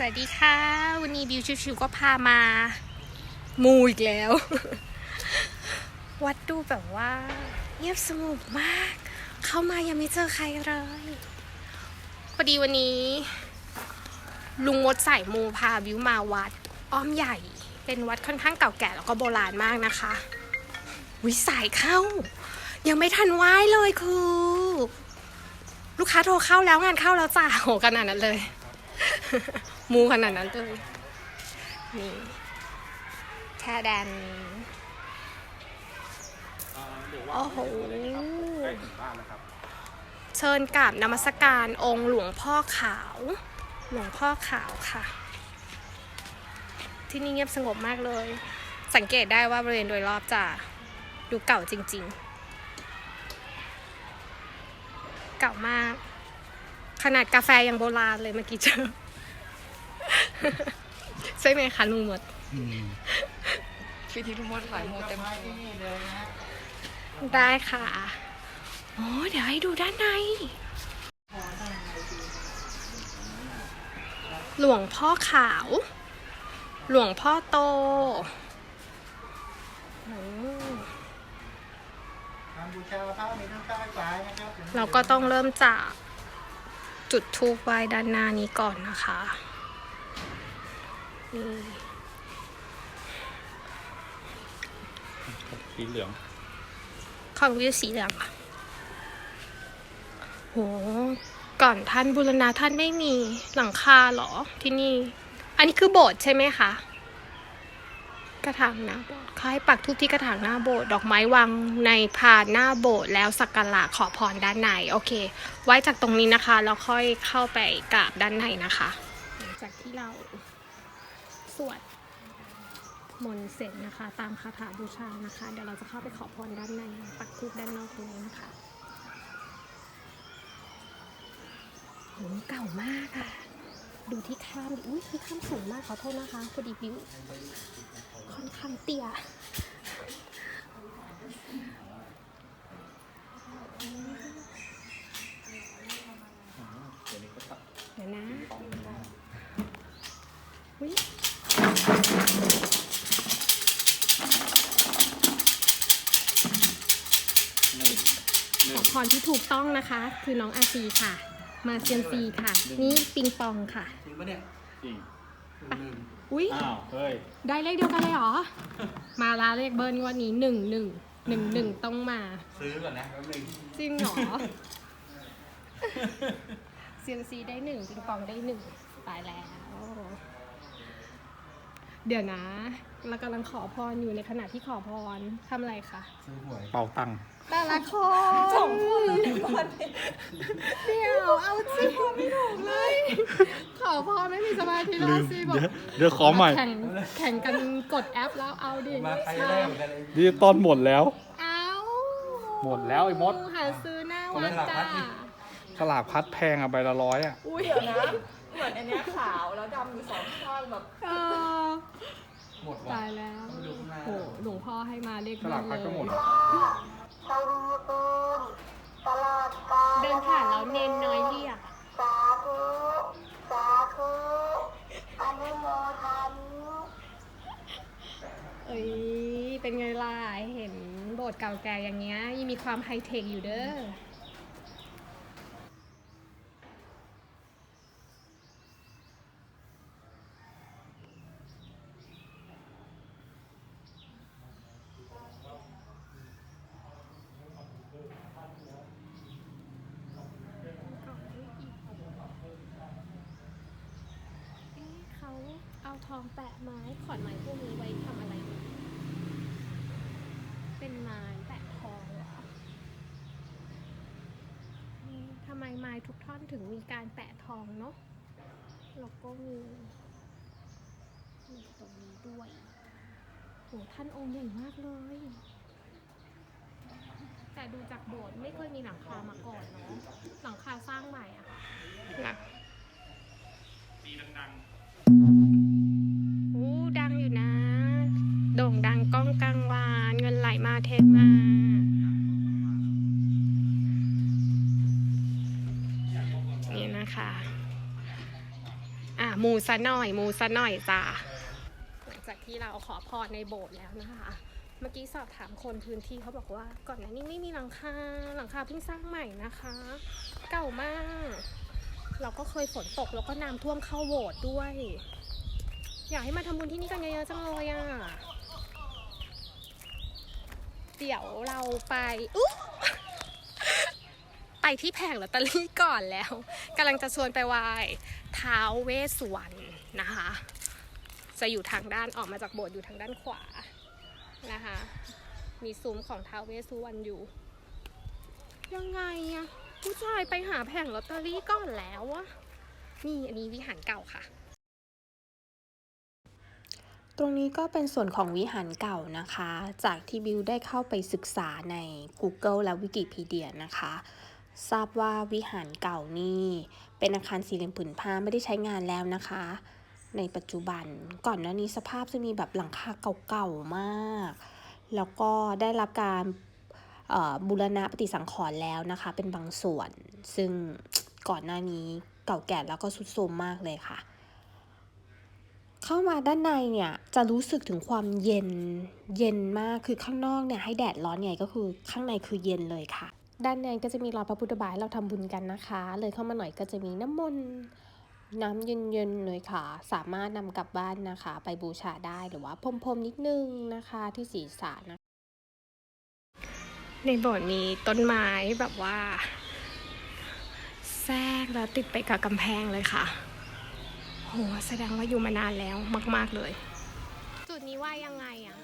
สวัสดีค่ะ วันนี้บิวชิวๆก็พามามูอีกแล้ว วัดดูแบบว่า เงียบสงบมาก เข้ามายังไม่เจอใครเลยพอดีวันนี้ ลุงมดสายมูพาบิวมาวัด อ้อมใหญ่ เป็นวัดค่อนข้างเก่าแก่แล้วก็โบราณมากนะคะวิสายเข้า ยังไม่ทันไหว้เลยคือ ลูกค้าโทรเข้าแล้วงานเข้าแล้วจ้าโหขนาดนั้นเลย มูขนาดนั้นเลยนี่แค่แดนโอ้โหเชิญกราบนมัสการองค์หลวงพ่อขาว หลวงพ่อขาวค่ะ ที่นี่เงียบสงบมากเลย สังเกตได้ว่าบริเวณโดยรอบจะดูเก่าจริง ๆ เก่ามาก ขนาดกาแฟยังโบราณเลยเมื่อกี้เจอ ใช่ไหมคะลุงหมดพิธีทุมดหลายโมเต็มที่ได้ค่ะโอ้เดี๋ยวให้ดูด้านใน หลวงพ่อขาว หลวงพ่อโตโอ้การบูชาพระมีทั้งซ้ายขวานะครับเราก็ต้องเริ่มจากจุดทูปไหว้ด้านหน้านี้ก่อนนะคะนี่ สีเหลืองของวิวสีเหลืองอะโห ก่อนท่านบุรณาท่านไม่มีหลังคาเหรอที่นี่ อันนี้คือโบสถ์ใช่ไหมคะ กระถางหน้าโบสถ์คล้ายปักทุกที่กระถางหน้าโบสถ์ดอกไม้วางในพานหน้าโบสถ์แล้วสักการะขอพรด้านในโอเค ไว้จากตรงนี้นะคะ แล้วค่อยเข้าไปกราบด้านในนะคะ จากที่เรา สวดมนต์เสร็จนะคะ ตามคาถาบูชานะคะ เดี๋ยวเราจะเข้าไปขอพรด้านในปักทูบด้านนอกตรงนี้นะคะโหเก่ามากอะดูที่ข้ามอุ้ยที่ข้ามสูงมากขอโทษนะคะพอดีวิวค่อนข้างเตี้ย เดี๋ยวนะอุ้ย ขอพ รที่ถูกต้องนะคะ คือน้องอาซีค่ะ มาเซียมซีค่ะ นี่ปิงปองค่ะ จริงปะเนี่ยจริงอุ้ยอ้าวเฮ้ยได้เลขเดียวกันเลยเหรอ มาลาเลขเบิร์นงวันนี้หนึ่งหนึ่งหนึ่งหนึ่งต้องมา ซื้อก่อนนะแป๊บนึงจริงเหรอเซียมซีได้หนึ่งปิงปองได้หนึ่งตายแล้ว เดี๋ยวนะ เรากำลังขอพรอยู่ในขณะที่ขอพรทำอะไรคะซื้อหวยเป่าตังค์แต่ละคนสองคนเลยเดี๋ยวเอาสิพอไม่ถูกเลย ขอพรไม่มีสมาธิแล้วสิบอกเดี๋ยวเดี๋ยวขอใหม่แข่งแข่งกันกดแอปแล้วเอาดิมาใครแรกเหมือนกันเลยดิจิตอลหมดแล้ว เอาหมดแล้วไอ้มด หาซื้อหน้าวัดจ้าสลากพัดแพงอะใบละร้อยอะอุ้ยเดี๋ยวนะ เหมือนอันเนี้ยขาวแล้วดำอยู่สองข้างแบบ เออ หมดว่ะตายแล้วต้องไปดูข้างหน้าโอ้หลวงพ่อให้มาเลขสลากพัดก็หมดเลยเดินผ่านแล้วเนนน้อยเรียกสาธุสาธุอนุโมทามิเอ้ยเป็นไงล่ะเห็นโบสถ์เก่าแก่อย่างเงี้ยยังมีความไฮเทคอยู่เด้อ เอ๊ะเขาเอา ทองแปะไม้ขอนไม้พวกนี้ไว้ทำอะไร เป็นไม้แปะทองเหรอทำไมไม้ทุกท่อนถึงมีการแปะทองเนาะแล้วก็มีมีตรงนี้ด้วยโหท่านองค์ใหญ่มากเลย แต่ดูจากโบสถ์ไม่เคยมีหลังคามาก่อนเนาะหลังคาสร้างใหม่อะค่ะหลังโโด่งดังก้องกังวาน เงินไหลมาเทมา นี่นะคะ อะมูซะหน่อยมูซะหน่อยจ้าหลังจากที่เราขอพรในโบสถ์แล้วนะคะ เมื่อกี้สอบถามคนพื้นที่เขาบอกว่า ก่อนหน้านี้ไม่มีหลังคา หลังคาเพิ่งสร้างใหม่นะคะ เก่ามาก เราก็เคยฝนตกแล้วก็น้ำท่วมเข้าโบสถ์ด้วยอยากให้มาทำบุญที่นี่กันเยอะๆจังเลยอะ เดี๋ยวเราไปไปที่แผงลอตเตอรี่ก่อนแล้วกำลังจะชวนไปไหว้ท้าวเวสสุวรรณนะคะ จะอยู่ทางด้านออกมาจากโบสถ์อยู่ทางด้านขวานะคะ มีซุ้มของท้าวเวสสุวรรณอยู่ ยังไงอะผู้ชายไปหาแผงลอตเตอรี่ก่อนแล้วอะนี่อันนี้วิหารเก่าค่ะ ตรงนี้ก็เป็นส่วนของวิหารเก่านะคะ จากที่บิวได้เข้าไปศึกษาใน Google และ Wikipedia นะคะ ทราบว่าวิหารเก่านี่เป็นอาคารสี่เหลี่ยมผืนผ้าไม่ได้ใช้งานแล้วนะคะ ในปัจจุบันก่อนหน้านี้สภาพจะมีแบบหลังคาเก่าๆมาก แล้วก็ได้รับการบูรณะปฏิสังขรณ์แล้วนะคะ เป็นบางส่วน ซึ่งก่อนหน้านี้เก่าแก่แล้วก็ทรุดโทรมมากเลยค่ะ เข้ามาด้านในเนี่ยจะรู้สึกถึงความเย็นเย็นมากคือข้างนอกเนี่ยให้แดดร้อนไงก็คือข้างในคือเย็นเลยค่ะ ด้านในก็จะมีรอยพระพุทธบาทเราทำบุญกันนะคะ เลยเข้ามาหน่อยก็จะมีน้ำมนต์น้ำเย็นๆเลยค่ะ สามารถนำกลับบ้านนะคะ ไปบูชาได้หรือว่าพรมๆนิดนึงนะคะที่ศีรษะนะในโบสถ์มีต้นไม้แบบว่า แทรกแล้วติดไปกับกำแพงเลยค่ะ โหแสดงว่าอยู่มานานแล้วมาก ๆเลย จุดนี้ว่ายังไงอะ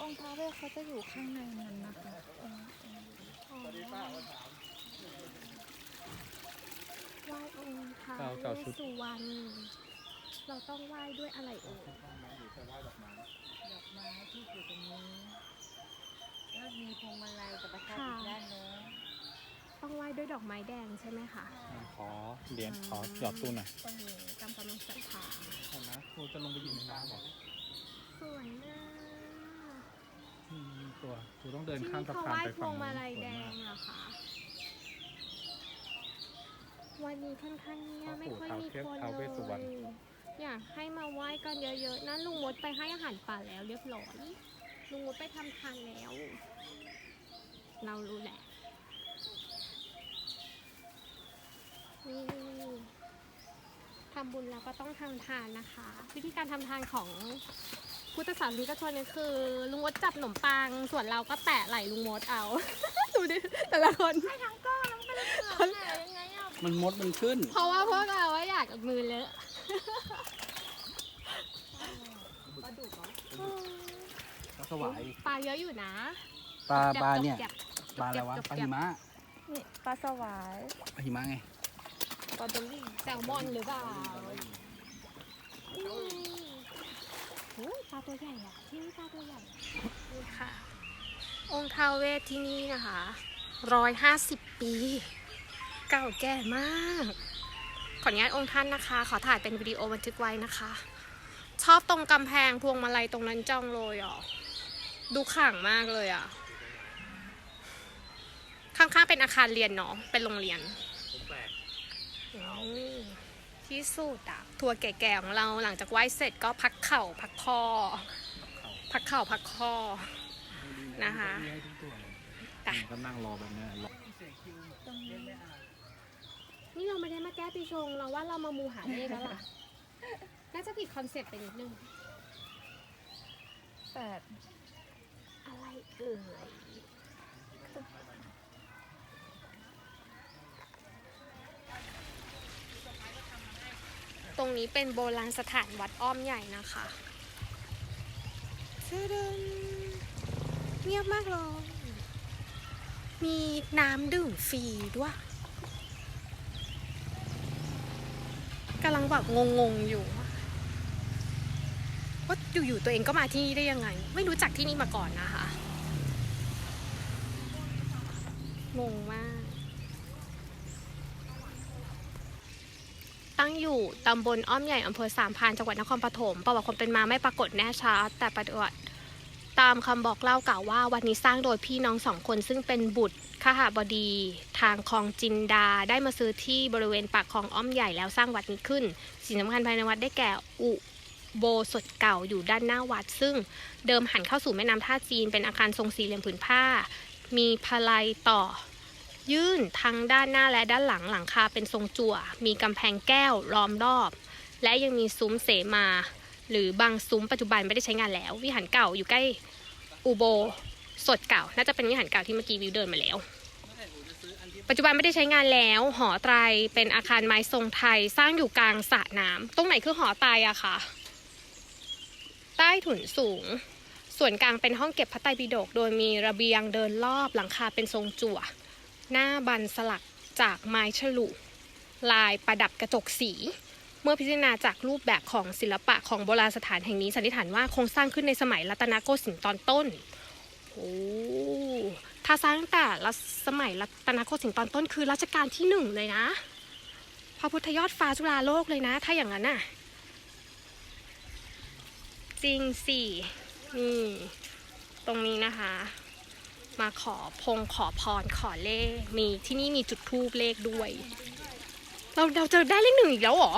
องค์ท้าวเวสเขาจะอยู่ข้างในนั้นนะคะองค์ไหว้องค์ท้าวเก่าเก่าเวชุสดสุวรรณเราต้องไหว้ด้วยอะไรเอ่ยดอกไม้ที่อยู่ตรงนี้แล้วมีพวงมาลัยกับประทัดอีกด้านโน้น ต้องไหว้ด้วยดอกไม้แดงใช่ไหมคะขอเหรียญขอหยอดตู้หน่อยโอ้โหจำกำลังศรัทธาเห็นไหมครูจะลงไปอยู่ในน้ำหรอสวยมากอืมมีตัวครูต้องเดินที่ข้ามนี่สะเขาพานไหว้ไปพฝั่วงงนู้นมาลัยสวแดยงมากเหรอคะวันนี้ค่อนข้างเงียบไม่ค่อยมีคนเลยอยากให้มาไหว้กันเยอะๆนะลุงมดไปให้อาหารป่าแล้วเรียบร้อยลุงมดไปทำทานแล้ว เรารู้แหละ นี่ทำบุญแล้วก็ต้องทำทานนะคะ วิธีการทำทานของพุทธศาสนิกชนเนี่ยคือ ลุงมดจับขนมปัง ส่วนเราก็แตะไหล่ลุงมดเอา ดูดิแต่ละคนมันมดมันขึ้น เพราะว่าพวกเราว่าอยากกับมือเลอะสวายปลาเยอะอยู่นะปลาปลาเนี่ยจับปลาอะไรวะจับปลาหิมะนี่ปลาสวายปลาหิมะไง ปลาเบลลี่แซลมอนหรือเปล่าโอ้ยปลาตัวใหญ่อะที่นี่ปลาตัวใหญ่นี่ค่ะ องค์ท้าวเวทที่นี่นะคะร้อยห้าสิบปี เก่าแก่มาก ขออนุญาตองค์ท่านนะคะ ขอถ่ายเป็นวิดีโอบันทึกไว้นะคะ ชอบตรงกำแพงพวงมาลัยตรงนั้นจังเลยอะดูขลังมากเลยอะ ข้างๆเป็นอาคารเรียนเนาะเป็นโรงเรียน ที่สุดอะทัวร์แก่ๆของเราหลังจากไหว้เสร็จก็พักเข่าพักคอ พักเข่าพักคอ นะคะไปก็นั่งรอแบบเนี้ยรอนี่เราไม่ได้มาแก้ปีชง เราว่าเรามามูหาเลขแล้วล่ะ น่าจะผิดคอนเซ็ปต์ไปนิดนึง แปดอะไรเอ่ย รงนี้เป็นโบราณสถานวัดอ้อมใหญ่นะคะเดินเงียบมากเลย มีน้ำดื่มฟรีด้วยกำลังแบบงงๆอยู่ว่าว่าอยู่ๆตัวเองก็มาที่นี่ได้ยังไง ไม่รู้จักที่นี่มาก่อนนะคะงงมาก ตั้งอยู่ตำบลอ้อมใหญ่อำเภอสามพานจังหวัดนครปฐมประวัติความเป็นมาไม่ปรากฏแน่ชัดแต่ปฏิวัติตามคำบอกเล่ากล่าวว่าวัดนี้สร้างโดยพี่น้องสองคนซึ่งเป็นบุตรข้าหบดี ทางคลองจินดาได้มาซื้อที่บริเวณปากคลองอ้อมใหญ่แล้วสร้างวัดนี้ขึ้น สิ่งสำคัญภายในวัดได้แก่อุโบสถเก่าอยู่ด้านหน้าวัด ซึ่งเดิมหันเข้าสู่แม่น้ำท่าจีนเป็นอาคารทรงสี่เหลี่ยมผืนผ้า มีพลายต่อ ยื่นทั้งด้านหน้าและด้านหลังหลังคาเป็นทรงจั่ว มีกำแพงแก้วล้อมรอบ และยังมีซุ้มเสมา หรือบางซุ้มปัจจุบันไม่ได้ใช้งานแล้ว วิหารเก่าอยู่ใกล้อุโบสถเก่า น่าจะเป็นวิหารเก่าที่เมื่อกี้วิวเดินมาแล้ว ปัจจุบันไม่ได้ใช้งานแล้ว หอไตรเป็นอาคารไม้ทรงไทยสร้างอยู่กลางสระน้ำตรงไหนคือหอไตรอะคะใต้ถุนสูง ส่วนกลางเป็นห้องเก็บพระไตรปิฎกโดยมีระเบียงเดินรอบหลังคาเป็นทรงจั่ว หน้าบันสลักจากไม้ฉลุลายประดับกระจกสี เมื่อพิจารณาจากรูปแบบของศิลปะของโบราณสถานแห่งนี้สันนิษฐานว่าโครงสร้างขึ้นในสมัยรัตนโกสินทร์ตอนต้นโอ้ถ้าสร้างตั้งแต่สมัยรัตนโกสินทร์ตอนต้นคือรัชกาลที่หนึ่งเลยนะ พระพุทธยอดฟ้าจุฬาโลกเลยนะ ถ้าอย่างนั้นน่ะ จริงสินี่ตรงนี้นะคะ มาขอพงขอพรขอเลข มีที่นี่มีจุดทูบเลขด้วย เราเราเจอได้เลขหนึ่งอีกแล้วเหรอ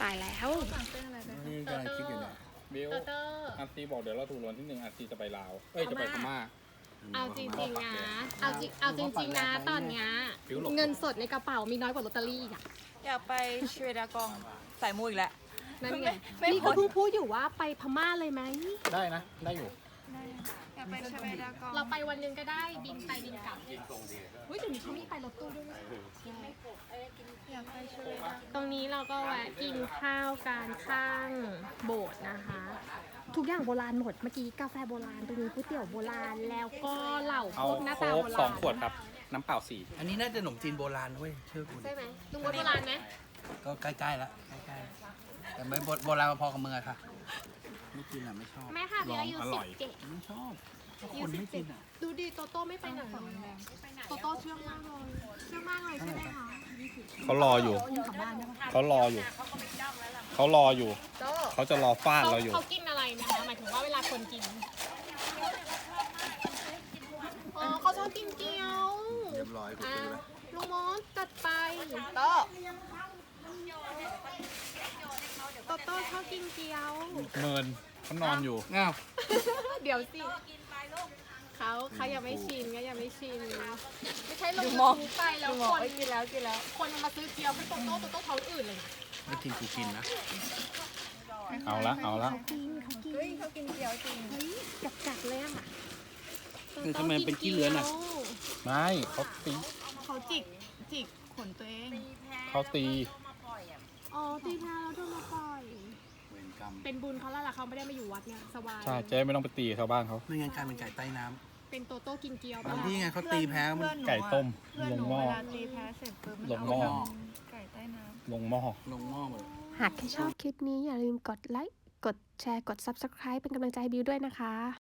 ตายแล้ว นี่กำลังคิดอยู่เนี่ยบิวอาร์ตีบอกเดี๋ยวเราถูกรางวัลที่หนึ่งอาร์ตีจะไปลาวเอ้ยจะไปพม่า เอาจริงๆนะเอาจริงเอาจริงๆนะตอนเนี้ยฟิวหลบเงินสดในกระเป๋ามีน้อยกว่าลอตเตอรี่อะอยากไปชเวดากองใส่มูอีกแล้วนั่นไงไม่นี่พ้ก็นเพิ่งพูดอยู่ว่าไปพม่าเลยไหมได้นะ ได้อยู่ อยากไปชเวดากองเราไปวันหนึงก็ได้บินไปบินกลับอุ้ยเดี๋ยวนี้เขามีไปรถตู้ด้วยนะอยากไปชเวดากองตรงนี้เราก็แวะกินข้าวกันข้างโบสถ์นะคะ ทุกอย่างโบราณหมด เมื่อกี้กาแฟโบราณ ตรงนี้ก๋วยเตี๋ยวโบราณ แล้วก็เหล่าเอาพวกหน้าโค้ตาโบกราณสองขวดครับ น้ำเปล่าสี่อันนี้น่าจะขนมจีนโบราณนะเว้ยเชื่อกูดิใช่ไหมลุงว่าโบราณไหมก็ใกล้ๆละใกล้ๆแต่ไม่โบโบราณพอกับเมืองอะค่ะ ไม่กินอะไม่ชอบแม่ค่ะมีอายุลองอร่สิอบย เจ็ดไม่ชอบก็อาคยุนสิไม่บเจ็กิดนอะดูดีโตโต้ไม่ไปไหนโตโต้เชื่องมากเลยเชื่องมากเลยใช่ไหมคะเขารออยู่ เขารออยู่ เขารออยู่ เขาจะรอฟาดเราอยู่ เขากินอะไรนะคะหมายถึงว่าเวลาคนกินอ๋อเขาชอบกินเกี๊ยวเรียบร้อยกูอะซื้อแล้วลุงมอสจัดไปโต๊ะโตโต้ชอบกินเกี๊ยว เมิน เขานอนอยู่อ้าวเดี๋ยวสิเขาเขายังไม่ชินก็ยังไม่ชินไม่ใช่ลงดูยูมองทูบไปแล้วดูหมคอกนไอ้ยกินแล้วกินแล้ว คนมาซื้อเกี๊ยวให้โตโต้โตโต้ท้องอื่นเลยนะไม่กินกูกินนะ เอาละเอาละกินเขากินเฮ้ยเขากินเกี๊ยวจริงเฮ้ยจัดจัดๆเลยอะคือทำไมเป็นขี้เลื้อนอะไม่เขาตีเขาจิกจิกขนตัวเองเขาตีอ๋อตีแพ้แล้วโดนมาปล่อยเวร กรรม เป็นบุญเขาแล้วล่ะเขาไม่ได้มาอยู่วัดเนี่ยสบาย ใช่เจ๊ไม่ต้องไปตีชาวบ้านเขา ไม่งั้นกลายเป็นไก่ใต้น้เป็นโตโต้กินเกี๊ยวำไปบางแล้วที่ไงเขาตีแพ้มัน เพื่อนหนูอะไก่ต้มเพื่อนลหงนูหม้อเวลาตีแพ้เสร็จปุ๊บมันลงเอาหม้อไก่ใต้น้ำ ลงหม้อ ลงหม้อหมด หากใครชอบคลิปนี้อย่าลืมกดไลค์ กดแชร์ กด Subscribe เป็นกำลังใจให้บิวด้วยนะคะ